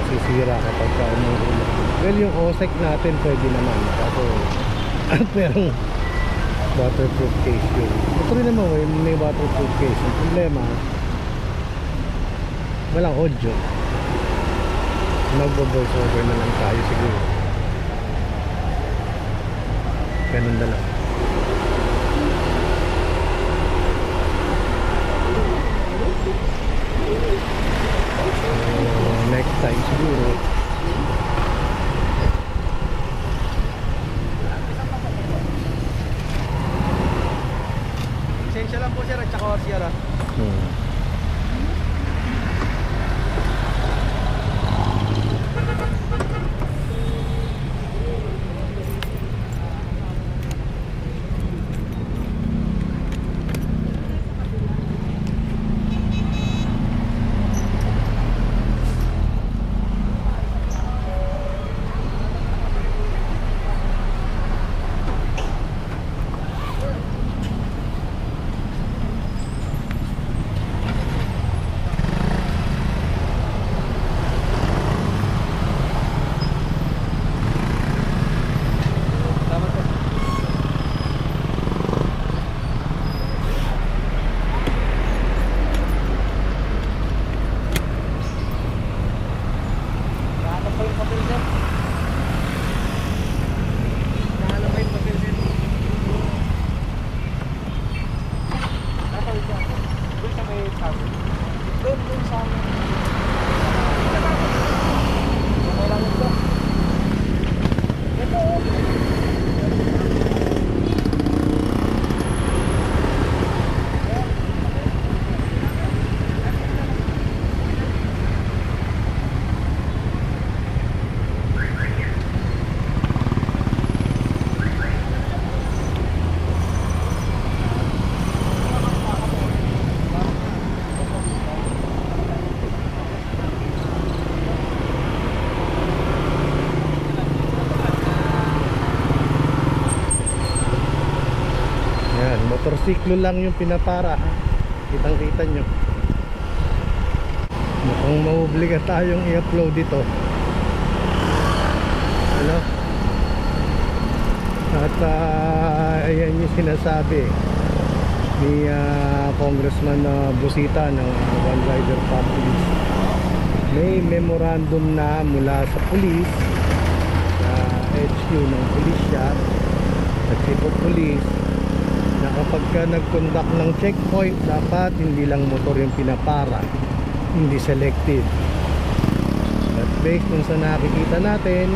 masisira kapag ka umuulan. Well, yung OSEC natin pwede naman. Kaso, pero waterproof case yun. Ito rin naman may waterproof case. Ang problema, walang audio. Magbo-voice over na lang tayo siguro. Ganun na lang. Actually ஒரு motorsiklo lang yung pinapara. ha? Kitang kita nyo. Mukhang maubliga tayong i-upload ito. Ano? At ah, ayan yung sinasabi ni ah, Congressman na Busita ng ah, One Rider Party. May memorandum na mula sa pulis, sa HQ ng pulisya, sa chief of police, kapag ka nag-conduct ng checkpoint, dapat hindi lang motor yung pinapara, hindi selective. At based dun sa nakikita natin,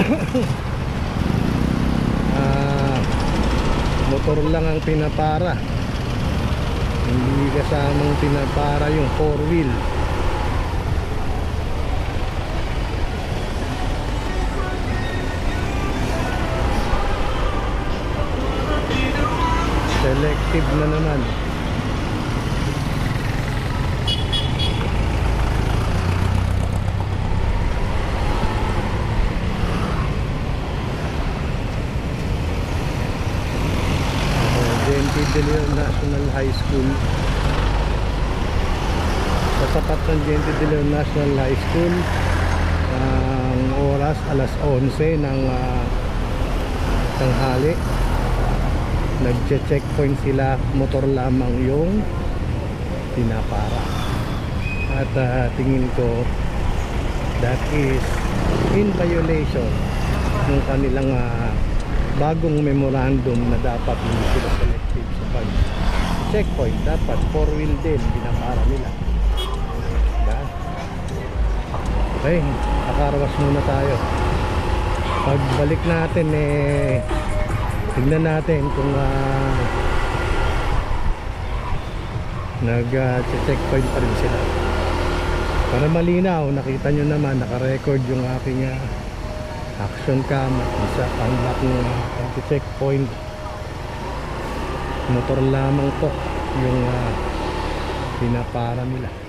ah, motor lang ang pinapara. Hindi kasamang pinapara yung four wheel. Selective na naman. Uh, JNT De National High School. Sa tapat ng JNT De Leon National High School, ang oras alas 11 ng ah, tanghali nagche-checkpoint sila motor lamang yung pinapara. At ah, tingin ko that is in violation ng kanilang ah, bagong memorandum na dapat hindi sila selective sa pag checkpoint dapat four wheel din pinapara nila. Diba? okay nakarawas muna tayo. Pagbalik natin eh tignan natin kung uh, nag uh, checkpoint pa rin sila. Para malinaw nakita nyo naman naka-record yung aking uh, action cam at isa unlock ng uh, checkpoint motor lamang po yung uh, pinapara nila